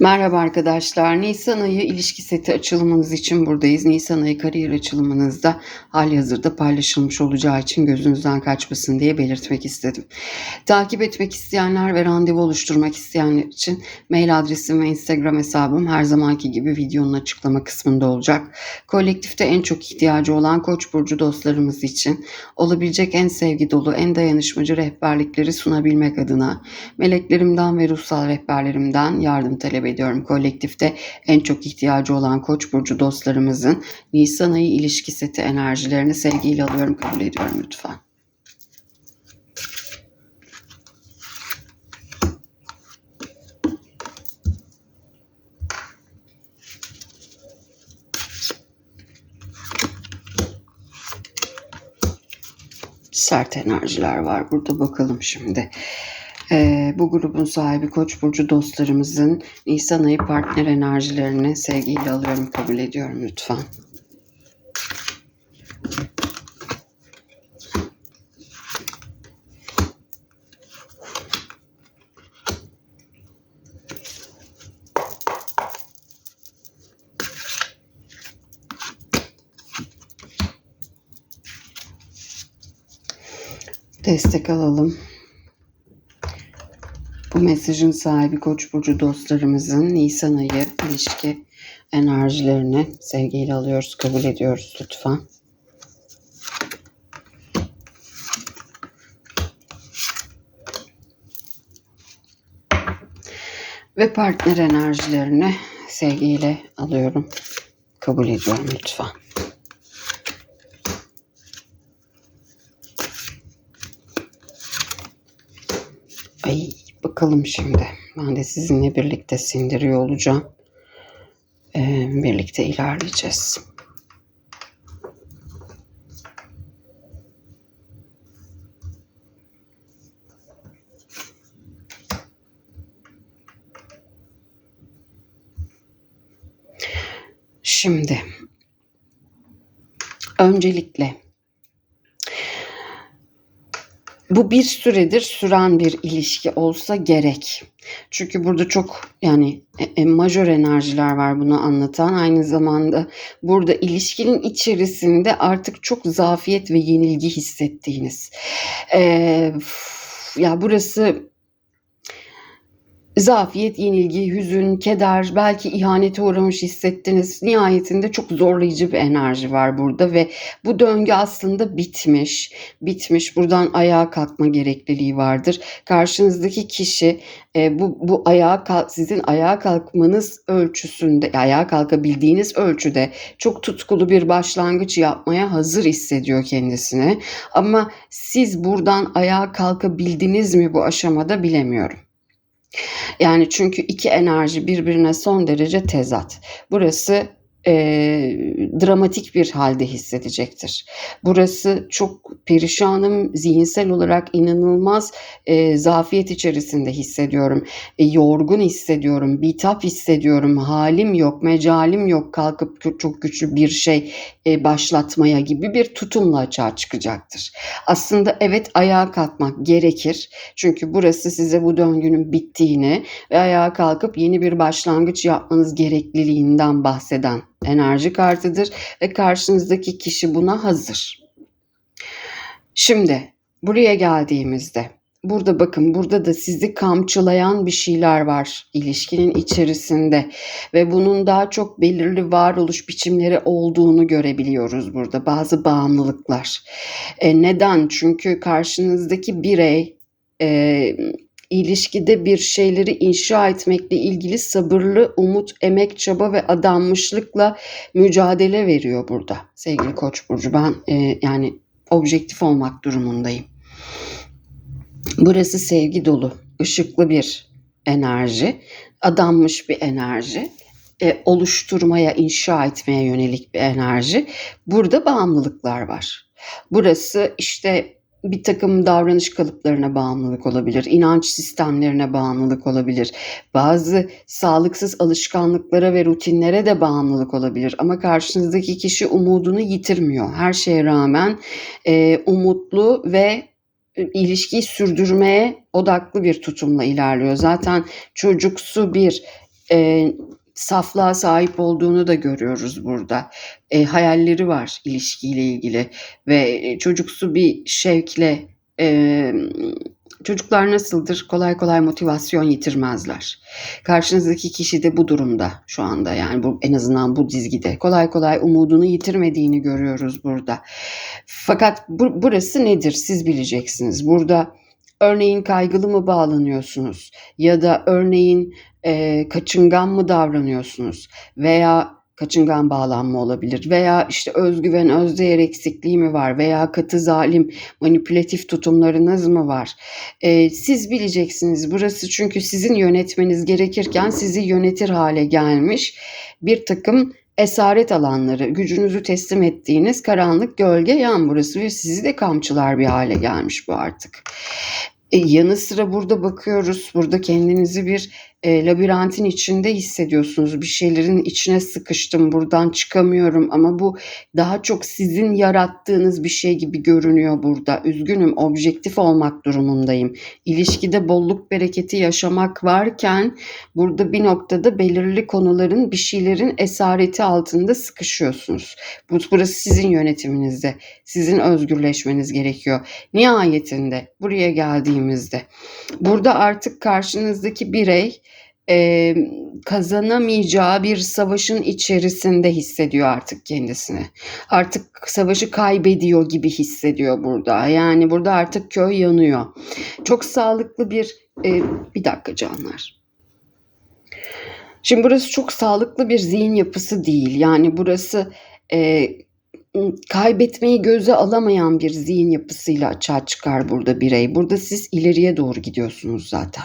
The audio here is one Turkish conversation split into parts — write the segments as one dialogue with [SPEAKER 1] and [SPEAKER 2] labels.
[SPEAKER 1] Merhaba arkadaşlar. Nisan ayı ilişki seti açılımınız için buradayız. Nisan ayı kariyer açılımınızda hali hazırda paylaşılmış olacağı için gözünüzden kaçmasın diye belirtmek istedim. Takip etmek isteyenler ve randevu oluşturmak isteyenler için mail adresim ve Instagram hesabım her zamanki gibi videonun açıklama kısmında olacak. Kolektifte en çok ihtiyacı olan Koç burcu dostlarımız için olabilecek en sevgi dolu, en dayanışmacı rehberlikleri sunabilmek adına meleklerimden ve ruhsal rehberlerimden yardım talep ediyorum. Kolektifte en çok ihtiyacı olan Koç burcu dostlarımızın Nisan ayı ilişki seti enerjilerini sevgiyle alıyorum, kabul ediyorum lütfen. Sert enerjiler var burada bakalım şimdi. Ee, bu grubun sahibi Koç burcu dostlarımızın Nisan ayı partner enerjilerini sevgiyle alıyorum, kabul ediyorum lütfen. Destek alalım. Mesajın sahibi Koç burcu dostlarımızın Nisan ayı ilişki enerjilerini sevgiyle alıyoruz, kabul ediyoruz lütfen. Ve partner enerjilerini sevgiyle alıyorum, kabul ediyorum lütfen. Bakalım şimdi. Ben de sizinle birlikte sindiriyor olacağım. Ee, birlikte ilerleyeceğiz. Şimdi öncelikle bu bir süredir süren bir ilişki olsa gerek. Çünkü burada çok yani e, e, majör enerjiler var bunu anlatan. Aynı zamanda burada ilişkinin içerisinde artık çok zafiyet ve yenilgi hissettiğiniz. Ee, ya burası zafiyet, yenilgi, hüzün, keder, belki ihanete uğramış hissettiniz. Nihayetinde çok zorlayıcı bir enerji var burada ve bu döngü aslında bitmiş. Bitmiş. Buradan ayağa kalkma gerekliliği vardır. Karşınızdaki kişi e, bu bu ayağa kalk, sizin ayağa kalkmanız ölçüsünde, ayağa kalkabildiğiniz ölçüde çok tutkulu bir başlangıç yapmaya hazır hissediyor kendisini. Ama siz buradan ayağa kalkabildiniz mi bu aşamada bilemiyorum. Yani çünkü iki enerji birbirine son derece tezat. Burası e, dramatik bir halde hissedecektir. Burası çok perişanım, zihinsel olarak inanılmaz e, zafiyet içerisinde hissediyorum. E, yorgun hissediyorum, bitap hissediyorum, halim yok, mecalim yok kalkıp çok güçlü bir şey e, başlatmaya gibi bir tutumla açığa çıkacaktır. Aslında evet ayağa kalkmak gerekir. Çünkü burası size bu döngünün bittiğini ve ayağa kalkıp yeni bir başlangıç yapmanız gerekliliğinden bahseden enerji kartıdır ve karşınızdaki kişi buna hazır. Şimdi buraya geldiğimizde burada bakın burada da sizi kamçılayan bir şeyler var ilişkinin içerisinde ve bunun daha çok belirli varoluş biçimleri olduğunu görebiliyoruz burada bazı bağımlılıklar. E, neden? Çünkü karşınızdaki birey e, ilişkide bir şeyleri inşa etmekle ilgili sabırlı, umut, emek, çaba ve adanmışlıkla mücadele veriyor burada sevgili Koç burcu. Ben e, yani objektif olmak durumundayım. Burası sevgi dolu, ışıklı bir enerji, adanmış bir enerji, e, oluşturmaya, inşa etmeye yönelik bir enerji. Burada bağımlılıklar var. Burası işte bir takım davranış kalıplarına bağımlılık olabilir, inanç sistemlerine bağımlılık olabilir, bazı sağlıksız alışkanlıklara ve rutinlere de bağımlılık olabilir. Ama karşınızdaki kişi umudunu yitirmiyor. Her şeye rağmen e, umutlu ve e, ilişkiyi sürdürmeye odaklı bir tutumla ilerliyor. Zaten çocuksu bir eee, saflığa sahip olduğunu da görüyoruz burada. Eee, hayalleri var ilişkiyle ilgili ve, eee, çocuksu bir şevkle, emm, çocuklar nasıldır? Kolay kolay motivasyon yitirmezler. Karşınızdaki kişi de bu durumda şu anda, yani, bu en azından bu dizgide. Kolay kolay umudunu yitirmediğini görüyoruz burada. Fakat bu burası nedir? Siz bileceksiniz. Burada örneğin kaygılı mı bağlanıyorsunuz ya da örneğin, eee, kaçıngan mı davranıyorsunuz veya kaçıngan bağlanma olabilir veya, işte, öz güven, öz değer eksikliği mi var veya katı, zalim, manipülatif tutumlarınız mı var? Eee, siz bileceksiniz. Burası çünkü sizin yönetmeniz gerekirken sizi yönetir hâle gelmiş birtakım esaret alanları, gücünüzü teslim ettiğiniz karanlık gölge yan burası ve sizi de kamçılar bir hâle gelmiş bu artık. Eee, yanı sıra burada bakıyoruz, burada kendinizi bir, eee, labirentin içinde hissediyorsunuz. Bir şeylerin içine sıkıştım, buradan çıkamıyorum ama bu daha çok sizin yarattığınız bir şey gibi görünüyor burada. Üzgünüm, objektif olmak durumundayım. İlişkide bolluk bereketi yaşamak varken burada bir noktada belirli konuların, bir şeylerin esareti altında sıkışıyorsunuz. Bu burası sizin yönetiminizde. Sizin özgürleşmeniz gerekiyor. Nihayetinde buraya geldiğimizde burada artık karşınızdaki birey, emm, kazanamayacağı bir savaşın içerisinde hissediyor artık kendisini. Artık savaşı kaybediyor gibi hissediyor burada. Yani, burada artık köy yanıyor. Çok sağlıklı bir, eee Bir dakika canlar. Şimdi burası çok sağlıklı bir zihin yapısı değil. Yani, burası, ımm, kaybetmeyi göze alamayan bir zihin yapısıyla açığa çıkar burada birey. Burada siz ileriye doğru gidiyorsunuz zaten.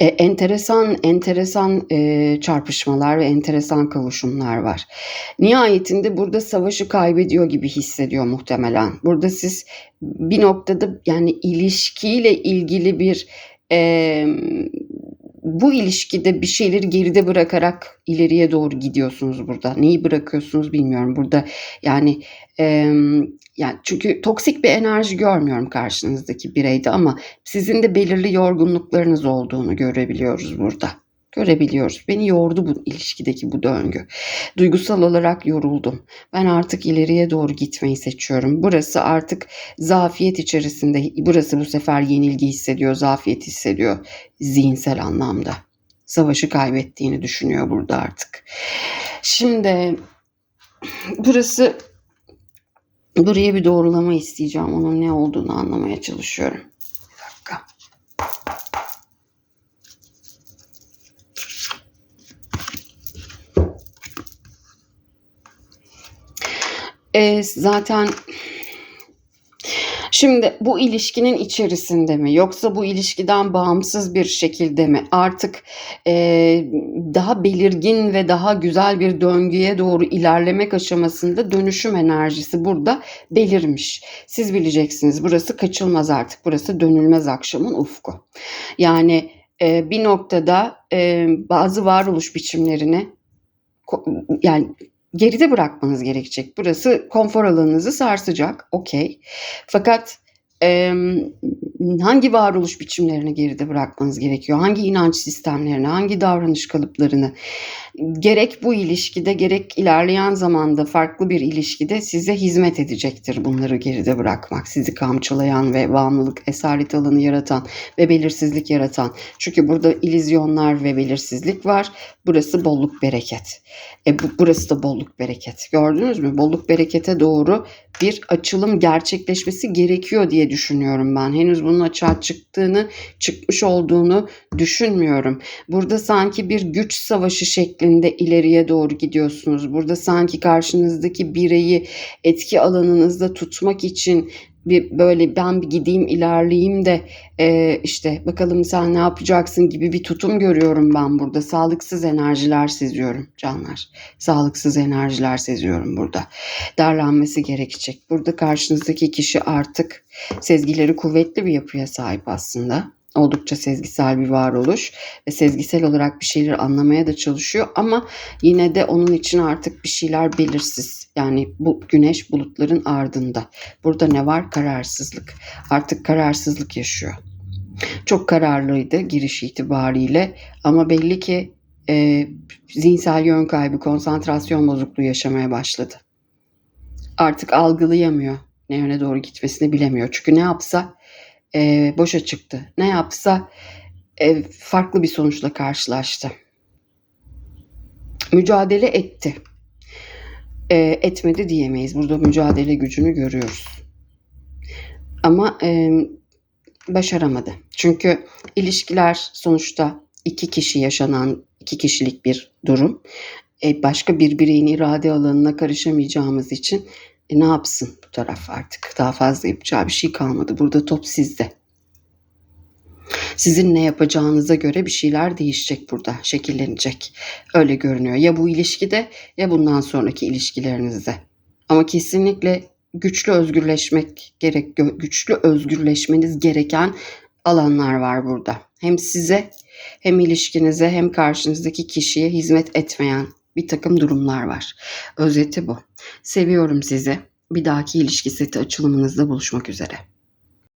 [SPEAKER 1] Eee, enteresan enteresan, eee, çarpışmalar ve enteresan kavuşumlar var. Nihayetinde burada savaşı kaybediyor gibi hissediyor muhtemelen. Burada siz bir noktada, yani, ilişkiyle ilgili bir, emm, bu ilişkide bir şeyleri geride bırakarak ileriye doğru gidiyorsunuz burada. Neyi bırakıyorsunuz bilmiyorum. Burada, yani, emm, yani, çünkü toksik bir enerji görmüyorum karşınızdaki bireyde ama sizin de belirli yorgunluklarınız olduğunu görebiliyoruz burada. Görebiliyoruz. Beni yordu bu ilişkideki bu döngü. Duygusal olarak yoruldum. Ben artık ileriye doğru gitmeyi seçiyorum. Burası artık zafiyet içerisinde. Burası bu sefer yenilgi hissediyor, zafiyet hissediyor zihinsel anlamda. Savaşı kaybettiğini düşünüyor burada artık. Şimdi burası buraya bir doğrulama isteyeceğim. Onun ne olduğunu anlamaya çalışıyorum. Eee, zaten Şimdi bu ilişkinin içerisinde mi yoksa bu ilişkiden bağımsız bir şekilde mi artık, eee, daha belirgin ve daha güzel bir döngüye doğru ilerlemek aşamasında dönüşüm enerjisi burada belirmiş. Siz bileceksiniz. Burası kaçılmaz artık. Burası dönülmez akşamın ufku. Yani, eee, bir noktada, eee, bazı varoluş biçimlerini yani, geride bırakmanız gerekecek. Burası konfor alanınızı sarsacak, okay. Fakat, emm, hangi varoluş biçimlerini geride bırakmanız gerekiyor? Hangi inanç sistemlerini, hangi davranış kalıplarını? Gerek bu ilişkide gerek ilerleyen zamanda farklı bir ilişkide size hizmet edecektir bunları geride bırakmak. Sizi kamçılayan ve bağımlılık, esaret alanı yaratan ve belirsizlik yaratan. Çünkü burada illüzyonlar ve belirsizlik var. Burası bolluk, bereket. E, bu burası da bolluk, bereket. Gördünüz mü? Bolluk, berekete doğru bir açılım gerçekleşmesi gerekiyor diye düşünüyorum ben. Henüz bunun açığa çıktığını, çıkmış olduğunu düşünmüyorum. Burada sanki bir güç savaşı şeklinde ileriye doğru gidiyorsunuz. Burada sanki karşınızdaki bireyi etki alanınızda tutmak için bir böyle ben bir gideyim ilerleyeyim de eee, işte bakalım sen ne yapacaksın gibi bir tutum görüyorum ben burada. Sağlıksız enerjiler seziyorum canlar. Sağlıksız enerjiler seziyorum burada. Derlenmesi gerekecek. Burada karşınızdaki kişi artık sezgileri kuvvetli bir yapıya sahip aslında. Oldukça sezgisel bir varoluş ve sezgisel olarak bir şeyleri anlamaya da çalışıyor ama yine de onun için artık bir şeyler belirsiz. Yani bu güneş bulutların ardında. Burada ne var? Kararsızlık. Artık kararsızlık yaşıyor. Çok kararlıydı giriş itibariyle ama belli ki e, zihinsel yön kaybı, konsantrasyon bozukluğu yaşamaya başladı. Artık algılayamıyor. Ne yöne doğru gitmesini bilemiyor. Çünkü ne yapsa e, boşa çıktı. Ne yapsa e, farklı bir sonuçla karşılaştı. Mücadele etti. E, etmedi diyemeyiz. Burada mücadele gücünü görüyoruz. Ama e, başaramadı. Çünkü ilişkiler sonuçta iki kişi yaşanan iki kişilik bir durum. E, başka bir bireyin irade alanına karışamayacağımız için e, ne yapsın bu taraf artık? Daha fazla yapacağı bir şey kalmadı. Burada top sizde. Sizin ne yapacağınıza göre bir şeyler değişecek burada, şekillenecek. Öyle görünüyor. Ya bu ilişkide ya bundan sonraki ilişkilerinizde. Ama kesinlikle güçlü özgürleşmek gerek, güçlü özgürleşmeniz gereken alanlar var burada. Hem size hem ilişkinize hem karşınızdaki kişiye hizmet etmeyen bir takım durumlar var. Özeti bu. Seviyorum sizi. Bir dahaki ilişki seti açılımınızda buluşmak üzere.